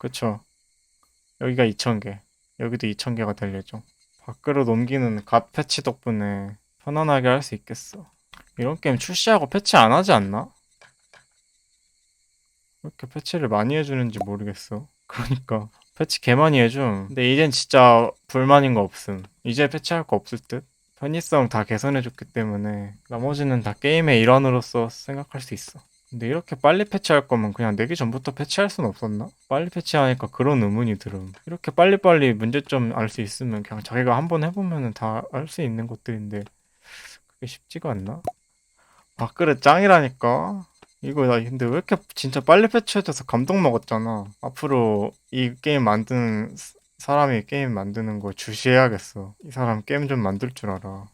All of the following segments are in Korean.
그쵸. 여기가 2,000개. 여기도 2,000개가 될 예정. 밖으로 넘기는 갓 패치 덕분에 편안하게 할 수 있겠어. 이런 게임 출시하고 패치 안 하지 않나? 왜 이렇게 패치를 많이 해주는지 모르겠어. 그러니까 패치 개 많이 해줌. 근데 이젠 진짜 불만인 거 없음. 이제 패치할 거 없을 듯? 편의성 다 개선해줬기 때문에 나머지는 다 게임의 일환으로서 생각할 수 있어. 근데 이렇게 빨리 패치할 거면 그냥 내기 전부터 패치할 순 없었나? 빨리 패치하니까 그런 의문이 들음. 이렇게 빨리빨리 문제점 알 수 있으면 그냥 자기가 한번 해보면은 다 알 수 있는 것들인데 그게 쉽지가 않나? 밥그릇 짱이라니까. 이거 나 근데 왜 이렇게 진짜 빨리 패치해줘서 감동 먹었잖아. 앞으로 이 게임 만드는 사- 사람이 게임 만드는 거 주시해야겠어. 이 사람 게임 좀 만들 줄 알아.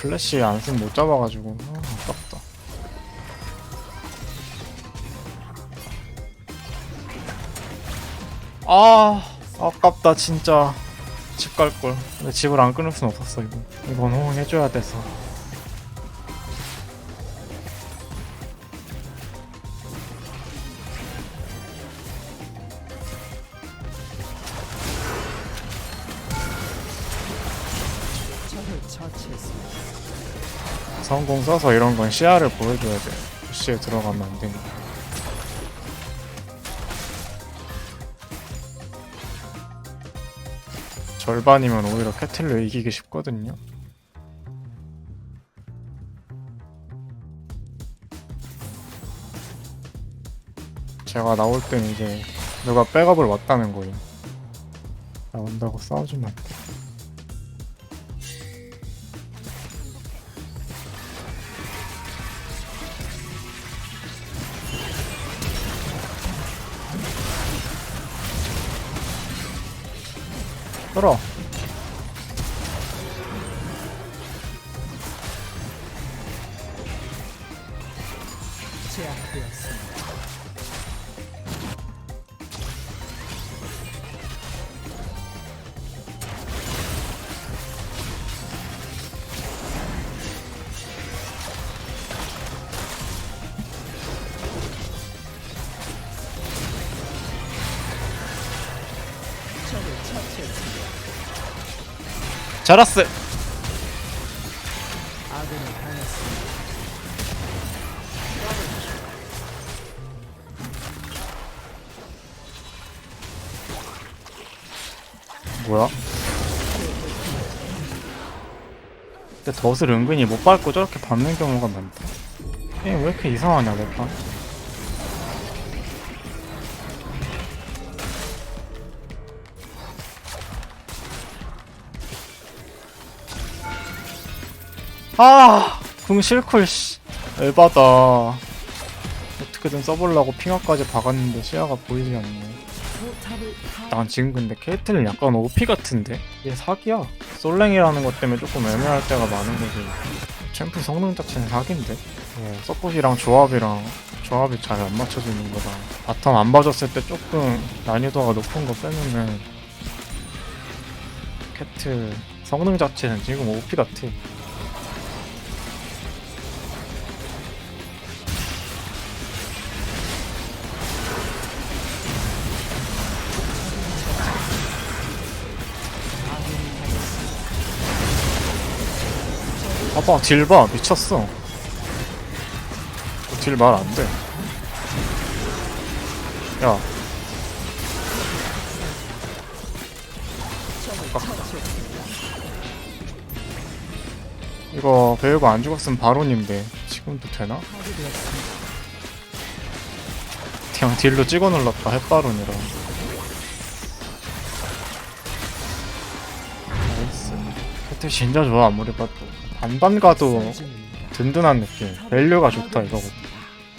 플래시 안 쓰면 못 잡아가지고. 아, 아깝다. 아 아깝다 진짜. 집 갈걸. 근데 집을 안 끊을 순 없었어 이거. 이건 호응해줘야 돼서 성공 써서 이런 건 시야를 보여줘야 돼 시에 들어가면 안 되니까 절반이면 오히려 캐틀로 이기기 쉽거든요. 제가 나올 땐 이제 누가 백업을 왔다는 거예요. 나온다고 안 돼. 끌어. 자라스. 뭐야? 근데 덫을 은근히 못 밟고 저렇게 밟는 경우가 많다. 게임 왜 이렇게 이상하냐, 내 판. 아! 궁 실쿨, 씨. 에바다. 어떻게든 써보려고 핑화까지 박았는데 시야가 보이지 않네. 난 지금 근데 케이틀은 약간 OP 같은데? 얘 사기야. 솔랭이라는 것 때문에 조금 애매할 때가 많은 거지. 챔프 성능 자체는 사기인데? 예, 서폿이랑 조합이랑 조합이 잘 안 맞춰지는 거다. 바텀 안 봐줬을 때 조금 난이도가 높은 거 빼면은 캐틀 성능 자체는 지금 OP 같아. 딜 봐. 미쳤어. 딜 말 안돼. 야. 이거 배우가 안 죽었으면 바론인데 지금도 되나? 그냥 딜로 찍어 눌렀다. 햇바론이라. 나이스. 캐틀 진짜 좋아. 아무리 봐도 반반 가도 중입니다. 든든한 느낌. 밸류가 좋다 이거고.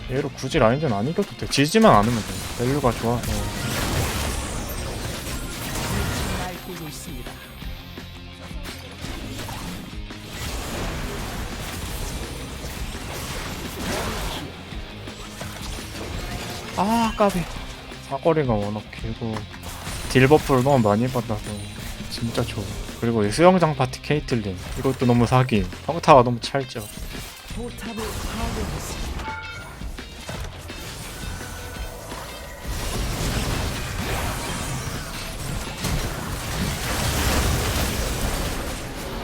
얘로 굳이 라인전 안 이겨도 돼. 지지만 않으면 돼. 밸류가 좋아서. 있습니다. 아 까비. 사거리가 워낙 길고 딜 버프를 너무 많이 받아서 진짜 좋아. 그리고 이 수영장 파티 케이틀린 이것도 너무 사기. 평타가 너무 찰져.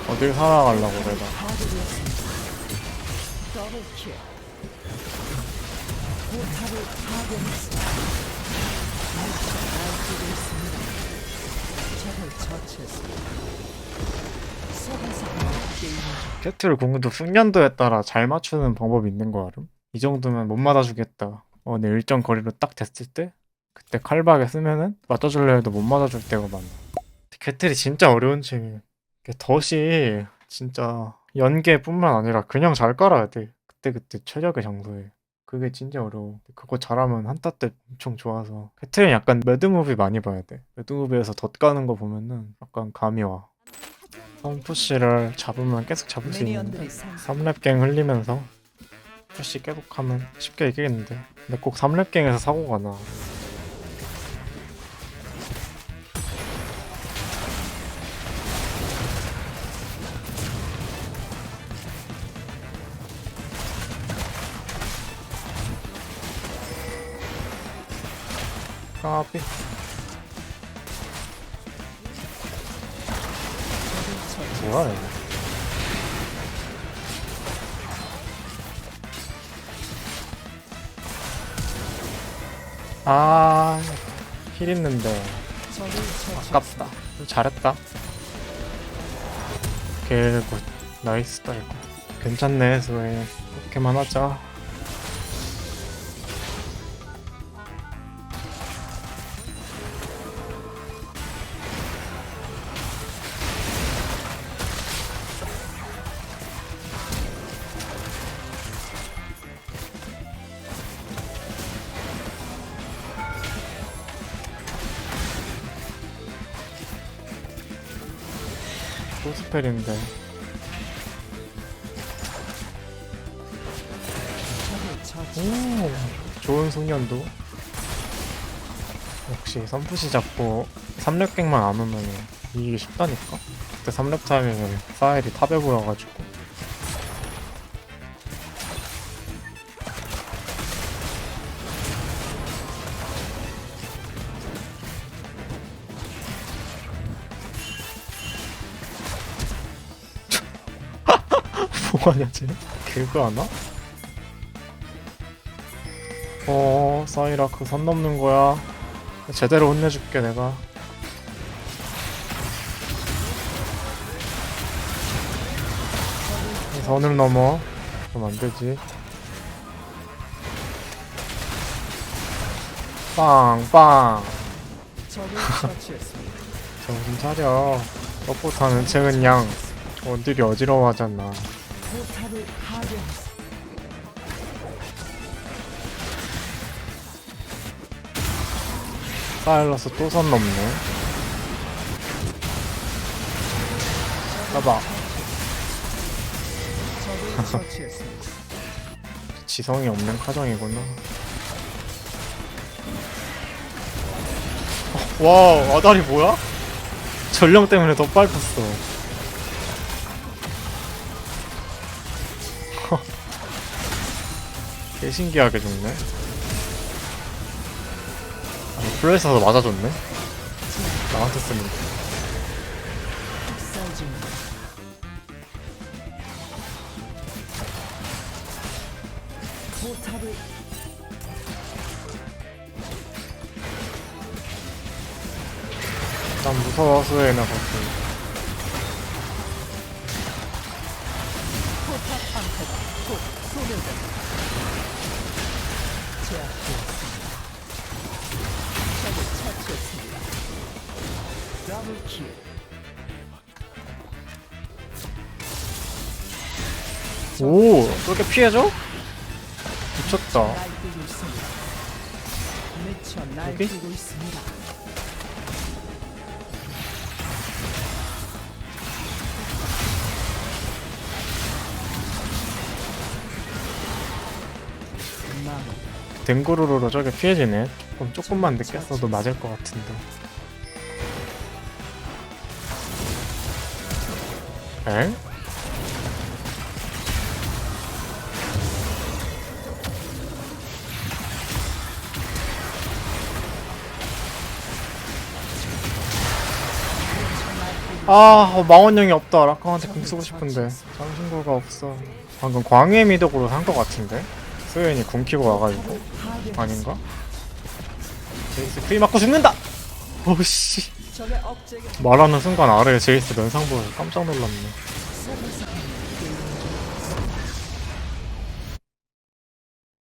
어딜 살아가려고 내가. 포탑을 파괴했습니다. 캐틀 공도 숙련도에 따라 잘 맞추는 방법이 있는 거 알음? 이 정도면 못 맞아주겠다. 어, 내 일정 거리로 딱 됐을 때 그때 칼박에 쓰면은 맞아줄래 해도 못 맞아줄 때가 많아. 캐틀이 진짜 어려운 이게 덫이 진짜 연계뿐만 아니라 그냥 잘 깔아야 돼. 그때그때 최적의 장소에. 그게 진짜 어려워. 그거 잘하면 한타 때 엄청 좋아서. 캐틀은 약간 매드무비 많이 봐야 돼. 매드무비에서 덫 까는 거 보면은 약간 감이 와. 펌푸시를 잡으면 계속 잡을 수 있는데 미니언들이 상 3렙갱 흘리면서 푸시 계속 하면 쉽게 이기겠는데 근데 꼭 3렙갱에서 사고가 나 까비 뭐야 이거 아, 힐 있는데. 아깝다. 잘했다. 개굿. 나이스다 이거. 괜찮네 스웨. 이렇게만 하자. 스펠인데. 오 좋은 숙련도. 역시 선푸시 잡고 3렙갱만 안 오면 이기기 쉽다니까? 그때 3렙 타이밍에 사일이 탑에 보여가지고 뭐하냐 쟤? 그거 하나? 어, 사이라 그선 넘는 거야. 제대로 혼내줄게, 내가. 이 선을 넘어. 그럼 안 되지. 빵, 빵. 적을 처치했습니다. 정신 차려. 서포트하는 책은 양. 원딜이 어지러워하잖아. 포탑을 파괴했습니다. 사일러스 또 선 넘네. 봐봐. 적을 처치했습니다. 지성이 없는 카정이구나. 어, 와, 아다리 뭐야? 전령 때문에 더 밟혔어. 개 신기하게 죽네. 아니, 플레이스에서 맞아줬네? 나한테 쓰는 난 무서워, 수혜나 봤어. 포탑 방패가 곧 소멸됩니다. 제압되었습니다. 적을 처치했습니다. 더블 킬. 오, 그렇게 피해줘? 미쳤다. 날뛰고 있습니다. 미쳐 날뛰고 있습니다. 댕구르르로 저게 피해지네. 그럼 조금만 늦게 써도 맞을 것 같은데. 에? 아 어, 망원령이 없다. 라카한테 궁 쓰고 싶은데. 장신구가 없어. 방금 광해 미덕으로 산 것 같은데 소연이 궁 키고 와가지고 아닌가? 제이스 크리 맞고 죽는다! 오씨 말하는 순간 아래에 제이스 면상 보여서 깜짝 놀랐네